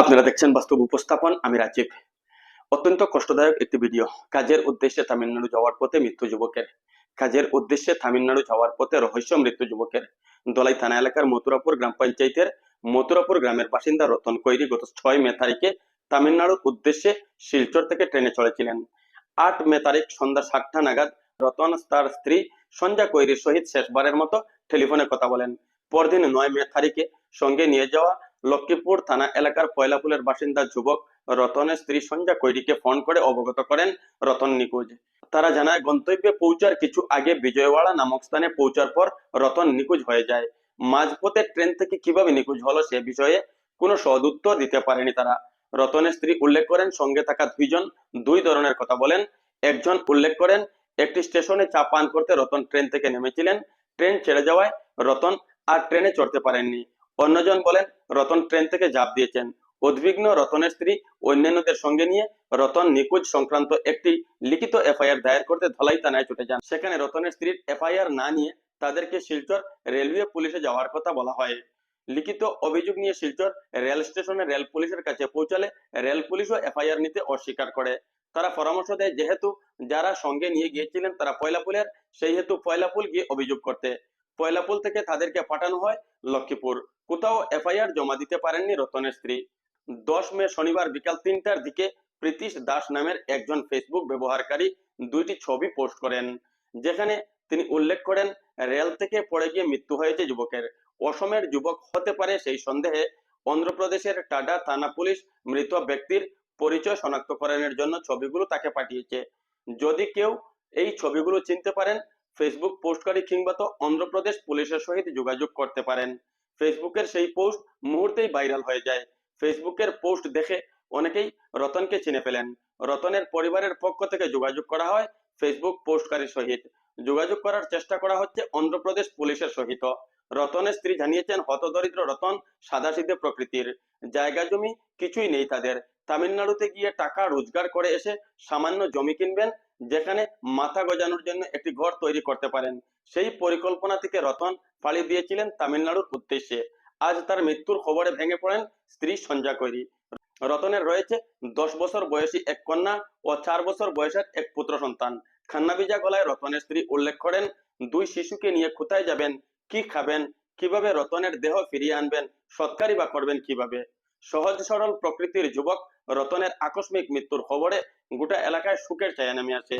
আপনারা দেখছেন বাস্তব উপস্থাপন, আমি রাজীব। অত্যন্ত কষ্টদায়ক একটি ভিডিও। কাজের উদ্দেশ্যে তামিলনাড়ু যাওয়ার পথে মৃত্যু যুবকের। কাজের উদ্দেশ্যে তামিলনাড়ু যাওয়ার পথে রহস্য মৃত্যু যুবকের। দলাই থানা এলাকার মথুরাপুর গ্রাম পঞ্চায়েতের মথুরাপুর গ্রামের বাসিন্দা রতন কৈরি গত ছয় মে তারিখে তামিলনাড়ুর উদ্দেশ্যে শিলচর থেকে ট্রেনে চলেছিলেন আট মে তারিখ সন্ধ্যা সাতটা নাগাদ রতন, তার স্ত্রী সঞ্জা কৈরির সহিত শেষবারের মতো টেলিফোনে কথা বলেন। পরদিন নয় মে তারিখে সঙ্গে নিয়ে যাওয়া লক্ষ্মীপুর থানা এলাকার পয়লাপুলের বাসিন্দা যুবক রতনের স্ত্রী সঞ্জা কৈরিকে ফোন করে অবগত করেন রতন নিখোঁজ। তারা জানায়, গন্তব্যে পৌঁছার কিছু আগে বিজয়ওয়াড়া নামক স্থানে পৌঁছার পর রতন নিখোঁজ হয়ে যায়। মাঝপথে ট্রেন থেকে কীভাবে নিখোঁজ হলো সে বিষয়ে কোনো সদুত্তর দিতে পারেনি তারা। রতনের স্ত্রী উল্লেখ করেন, সঙ্গে থাকা দুইজন দুই ধরনের কথা বলেন। একজন উল্লেখ করেন, একটি স্টেশনে চা পান করতে রতন ট্রেন থেকে নেমেছিলেন। ট্রেন ছেড়ে যাওয়ায় রতন আর ট্রেনে চড়তে পারেননি। অন্যজন বলেন, রতন ট্রেন থেকে ঝাঁপ দিয়েছেন। উদ্বিগ্ন রতনের স্ত্রী অন্যান্যদের সঙ্গে নিয়ে রতন নিখোঁজ সংক্রান্ত একটি লিখিত এফআইআর দায়ের করতে ধলাই থানায় ছুটে যান। সেখানে রতনের স্ত্রীর এফআইআর না নিয়ে তাদেরকে শিলচর রেলওয়ে পুলিশে যাওয়ার কথা বলা হয়। লিখিত অভিযোগ নিয়ে শিলচর রেল স্টেশনে রেল পুলিশের কাছে পৌঁছালে রেল পুলিশও এফআইআর নিতে অস্বীকার করে। তারা পরামর্শ দেয়, যেহেতু যারা সঙ্গে নিয়ে গিয়েছিলেন তারা পয়লাপুলের সেই হেতু পয়লাপুল গিয়ে অভিযোগ করতে। পয়লাপুল থেকে তাদেরকে পাঠানো হয় লক্ষ্মীপুর। কোথাও এফআইআর জমা দিতে পারেননি রতনের স্ত্রী। দশ মে শনিবার বিকাল তিনটার দিকে প্রীতিশ দাস নামের একজন ফেসবুক ব্যবহারকারী দুইটি ছবি পোস্ট করেন, যেখানে তিনি উল্লেখ করেন, রেল থেকে পড়ে গিয়ে মৃত্যু হয়েছে যুবকের। অসমের যুবক হতে পারে সেই সন্দেহে অন্ধ্রপ্রদেশের টাডা থানা পুলিশ মৃত ব্যক্তির পরিচয় শনাক্তকরণের জন্য ছবিগুলো তাকে পাঠিয়েছে। যদি কেউ এই ছবিগুলো চিনতে পারেন ফেসবুক পোস্টকারী কিংবা তো অন্ধ্রপ্রদেশ পুলিশের সহিত যোগাযোগ করতে পারেন। ফেসবুকের সেই পোস্ট মুহূর্তেই ভাইরাল হয়ে যায়। ফেসবুকের পোস্ট দেখে অনেকেই রতনকে চিনে ফেলেন। রতনের পরিবারের পক্ষ থেকে যোগাযোগ করা হয় ফেসবুক পোস্টকারীর সহিত। যোগাযোগ করার চেষ্টা করা হচ্ছে অন্ধ্রপ্রদেশ পুলিশের সহিত। রতনের স্ত্রী জানিয়েছেন, হতদরিদ্র রতন সাদাসিধে প্রকৃতির। জায়গা জমি কিছুই নেই তাদের। তামিলনাড়ুতে গিয়ে টাকা রোজগার করে এসে সামান্য জমি কিনবেন যেখানে মাথা গজানোর জন্য একটি ঘর তৈরি করতে পারেন। সেই পরিকল্পনা থেকে রতন পাড়ি দিয়েছিলেন তামিলনাড়ুর উদ্দেশ্যে। আজ তার মৃত্যুর খবরে ভেঙে পড়েন স্ত্রী সঞ্জা কৈরি। রতনের রয়েছে দশ বছর বয়সী এক কন্যা ও চার বছর বয়সের এক পুত্র সন্তান। খান্নাবিজা গলায় রতনের স্ত্রী উল্লেখ করেন, দুই শিশুকে নিয়ে কোথায় যাবেন, কি খাবেন, কীভাবে রতনের দেহ ফিরিয়ে আনবেন সৎকারী বা করবেন কীভাবে? সহজ সরল প্রকৃতির যুবক রতনের আকস্মিক মৃত্যুর খবরে গোটা এলাকায় সুখের ছায়া নেমে আসে।